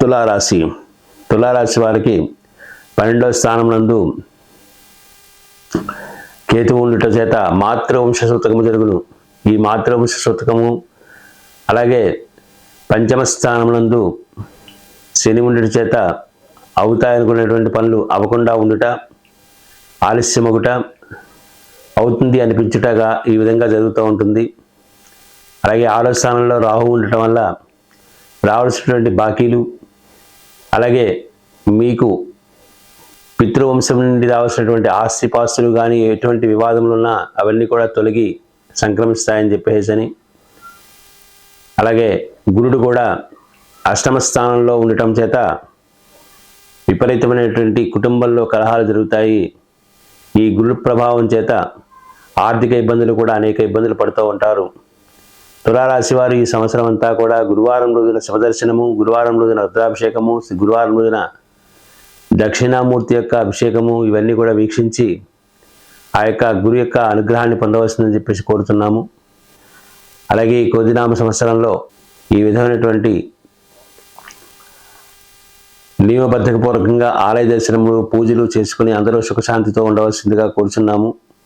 తులారాశి. తులారాశి వారికి పన్నెండవ స్థానం నందు కేతువు ఉండుట చేత మాతృవంశ సూతకము జరుగును. ఈ మాతృవంశ సూతకము అలాగే పంచమ స్థానమునందు శని ఉండుట చేత అవుతాయనుకునేటువంటి పనులు అవ్వకుండా ఉండుట ఆలస్యమగుట అవుతుంది అనిపించుటగా ఈ విధంగా జరుగుతూ ఉంటుంది. అలాగే ఆరో స్థానంలో రాహు ఉండటం వల్ల రావాల్సినటువంటి బాకీలు అలాగే మీకు పితృవంశం నుండి రావాల్సినటువంటి ఆస్తిపాస్తులు కానీ ఎటువంటి వివాదములు ఉన్నా అవన్నీ కూడా తొలగి సంక్రమిస్తాయని చెప్పేసి అని అలాగే గురుడు కూడా అష్టమ స్థానంలో ఉండటం చేత విపరీతమైనటువంటి కుటుంబంలో కలహాలు జరుగుతాయి. ఈ గురు ప్రభావం చేత ఆర్థిక ఇబ్బందులు కూడా అనేక ఇబ్బందులు పడుతూ ఉంటారు. తులారాశి వారు ఈ సంవత్సరం అంతా కూడా గురువారం రోజున శివదర్శనము గురువారం రోజున రుద్రాభిషేకము గురువారం రోజున దక్షిణామూర్తి యొక్క అభిషేకము ఇవన్నీ కూడా వీక్షించి ఆ యొక్క గురు యొక్క అనుగ్రహాన్ని పొందవలసిందని చెప్పేసి కోరుతున్నాము. అలాగే ఈ కొద్దినామ సంవత్సరంలో ఈ విధమైనటువంటి నియమబద్ధకపూర్వకంగా ఆలయ దర్శనములు పూజలు చేసుకుని అందరూ సుఖశాంతితో ఉండవలసిందిగా కోరుచున్నాము.